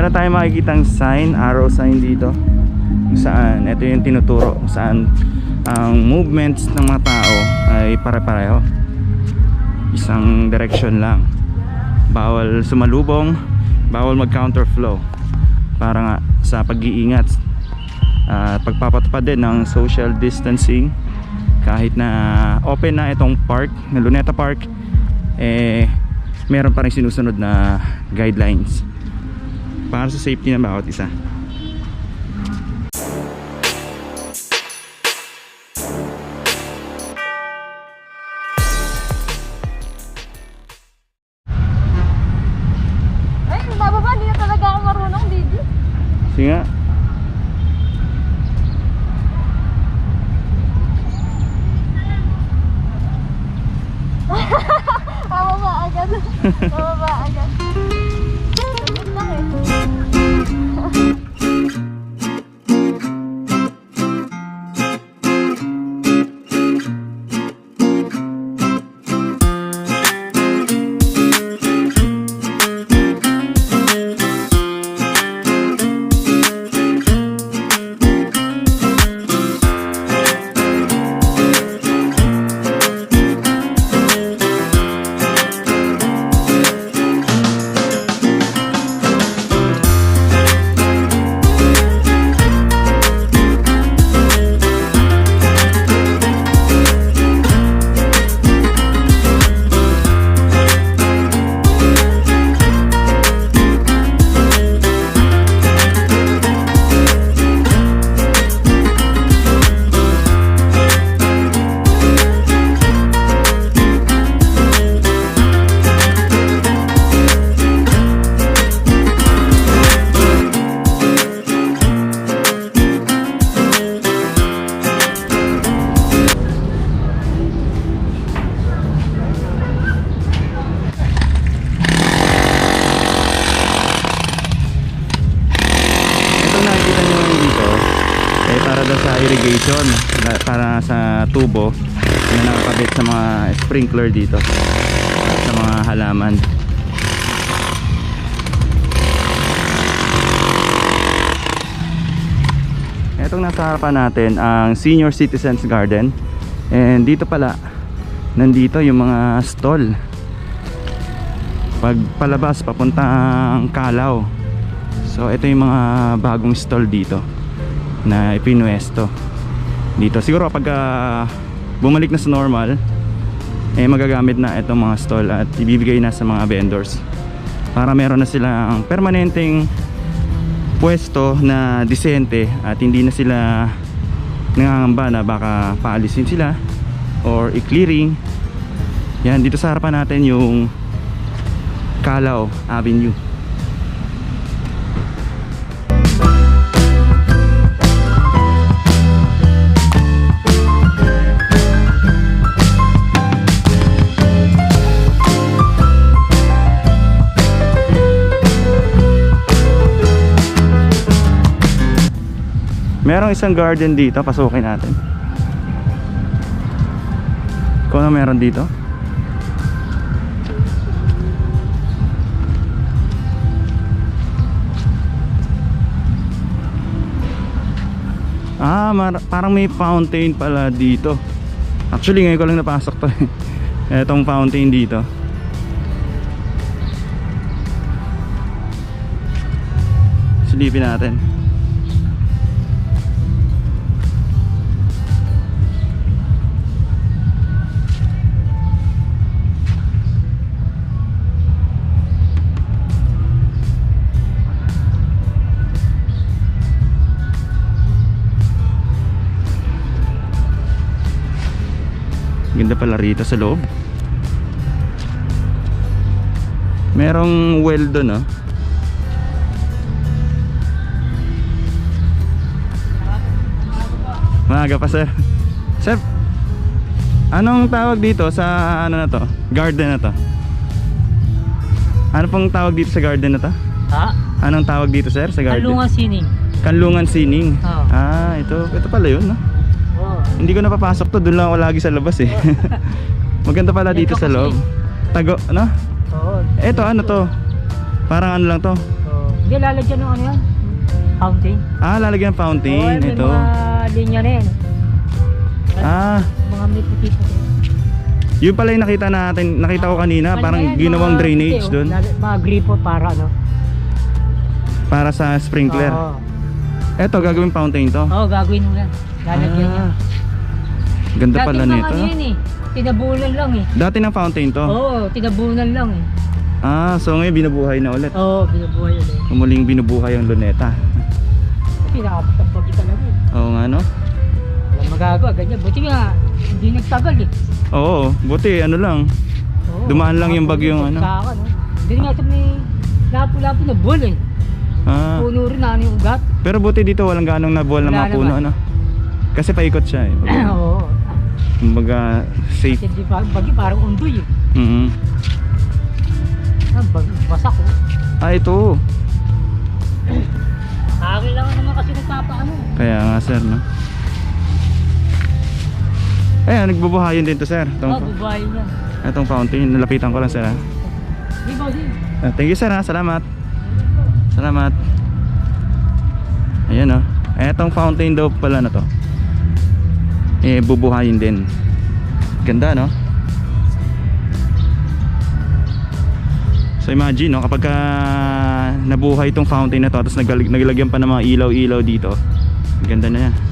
Meron tayong makikitang sign, arrow sign dito. Saan, ito yung tinuturo. Saan ang movements ng mga tao ay pare-pareho. Isang direction lang. Bawal sumalubong, bawal mag-counterflow. Para nga sa pag-iingat at pagpapatupad din ng social distancing kahit na open na itong park, na Luneta Park, eh meron pa rin sinusunod na guidelines para sa safety ng bawat isa. Ay, bababa, hindi na talaga ako marunong, Didi. Sige nga. Irrigation para sa tubo. Na nakakabit sa mga sprinkler dito. Sa mga halaman. Itong nasa harapan natin ang Senior Citizens Garden. And dito pala nandito yung mga stall. Pag palabas papuntang Kalaw. So ito yung mga bagong stall dito na ipinuesto dito. Siguro kapag ah, bumalik na sa normal eh magagamit na itong mga stall at ibibigay na sa mga vendors para meron na silang permanenteng pwesto na disente at hindi na sila nangangamba na baka paalisin sila or i-clearing yan dito sa harapan natin yung Calao Avenue Merong isang garden dito, pasukin natin. Kung ano meron dito? Ah, parang may fountain pala dito. Actually, ngayon ko lang napasok to. eh. Etong fountain dito. Silipin natin. Ganda pala rito sa loob. Merong well doon, oh. Maaga pa, sir. Sir, anong tawag dito sa ano na to? Garden na to? Ano pong tawag dito sa garden na to? Ha? Anong tawag dito, sir, sa garden? Alunga sining. Kanlungan Sining. Oo. Ah, ito. Ito pala yun, no? Oo. Hindi ko napapasok to, doon lang ako lagi sa labas eh. Maganda pala dito Ito sa loob. Tago, ano? Oo. Eto, ano to? Parang ano lang to? Oo. Hindi, lalagyan ng ano yan? Fountain. Ah, lalagyan ng Oo, fountain. may Ito. mga linya na yan. Ah, Mga may puti-puti. yun pala yung nakita natin. Nakita ko kanina. Ano Parang yan, ginawang mga drainage puti, oh. doon. Lalo- Mga gripo para ano. Para sa sprinkler. Oo. Eto, gagawin fountain to. Oo, gagawin mo yan. Lalagyan. Ah, ganda pala mga nito. ano yan eh. Tinabunan lang eh. Dati ng fountain to. Oo, tinabunan lang eh. Ah, so ngayon binubuhay na ulit. Oo, binabuhay ulit. Umuling binubuhay yung luneta. Kasi nakapagpagi talaga eh. Oo nga no? Walang magagawa, ganyan. Buti nga, hindi nagtagal eh. Oo, buti ano lang. Oo, Dumaan lang yung bagyong ano. Saka, no? Hindi nga ito may lapo-lapo na bull eh. Ah, Puno rin na ano yung ugat. pero buti dito walang ganong nabuwal na Wala mga puno naman. ano. Kasi paikot siya eh. Oo. Kumbaga safe. Kasi di ba, bagi parang undoy eh. Mhm. Ah, bag, oh. Ah, ito. Akin lang naman kasi nagpapaano. eh. Kaya nga sir, no? Ayan, nagbubuhayin din to sir. Itong, bubuhay niya. itong fountain, nalapitan ko lang sir ha. Ah, thank you sir ha, salamat. Salamat. Ayan oh. Etong fountain daw pala na to. Eh, bubuhayin din. Ganda no? So imagine no, kapag ka nabuhay itong fountain na to, tapos nagalag, naglagyan pa ng mga ilaw-ilaw dito. Ang Ganda na yan.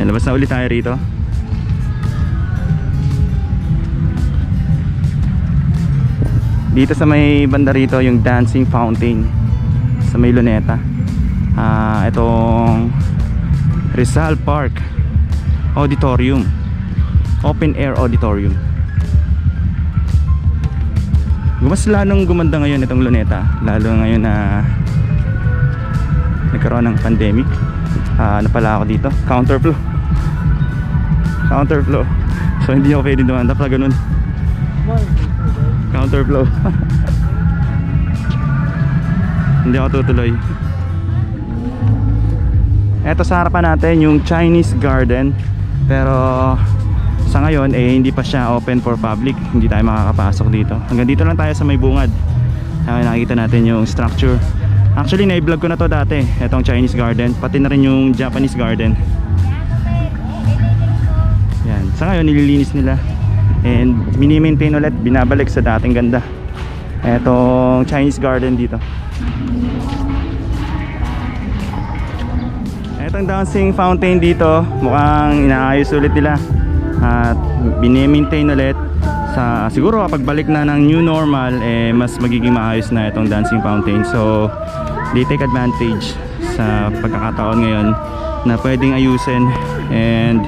Yan, labas na ulit tayo rito. Dito sa may banda rito yung dancing fountain sa may Luneta. Ah, itong Rizal Park Auditorium. Open air auditorium. Mas lalong gumanda ngayon itong Luneta, lalo ngayon na nagkaroon ng pandemic. Ah, ano pala ako dito? Counterflow. Counterflow. So hindi ako pwede dumanda pala ganun. Counterflow. hindi ako tutuloy. Eto sa harapan natin yung Chinese Garden. Pero sa ngayon eh hindi pa siya open for public. Hindi tayo makakapasok dito. Hanggang dito lang tayo sa may bungad. Nakikita natin yung structure. Actually, na-vlog ko na to dati. Etong Chinese Garden. Pati na rin yung Japanese Garden. Sa ngayon, nililinis nila. And mini-maintain ulit. Binabalik sa dating ganda. Etong Chinese Garden dito. Etong dancing fountain dito, mukhang inaayos ulit nila. At bini-maintain ulit sa siguro kapag balik na ng new normal eh mas magiging maayos na itong dancing fountain. So they take advantage sa pagkakataon ngayon na pwedeng ayusin and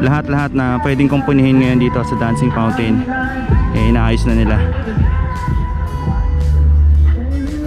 lahat-lahat na pwedeng kumpunihin ngayon dito sa dancing fountain eh inaayos na nila.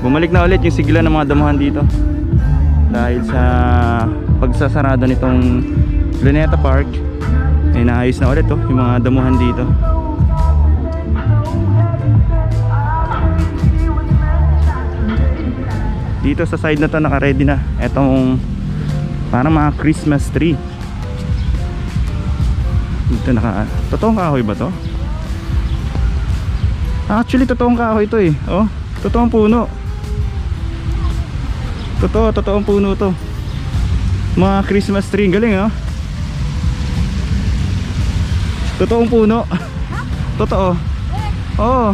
Bumalik na ulit yung sigla ng mga damuhan dito. Dahil sa pagsasarado nitong Luneta Park eh naayos na ulit oh, yung mga damuhan dito. Dito sa side na to naka-ready na. Etong parang mga Christmas tree dito naka totoong kahoy ba to? actually totoong kahoy to eh oh, totoong puno totoo, totoong puno to mga Christmas tree, galing oh totoong puno totoo oo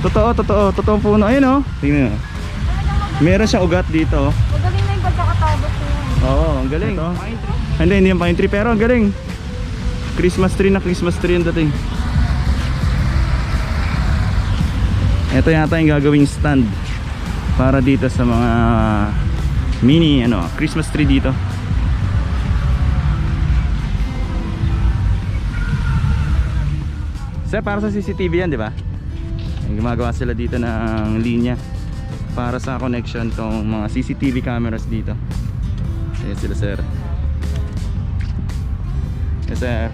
totoo, totoo, totoong puno ayun oh tingnan mo meron siyang ugat dito oh. Magaling na yung pagkakatabot yun. Oo, ang galing. Ito. Hindi, hindi yung pine tree. Pero ang galing. Christmas tree na Christmas tree ang dating ito yata yung gagawing stand para dito sa mga mini ano Christmas tree dito Sir, para sa CCTV yan, di ba? Gumagawa sila dito ng linya para sa connection tong mga CCTV cameras dito. Ayan sila, sir. Yes, sir.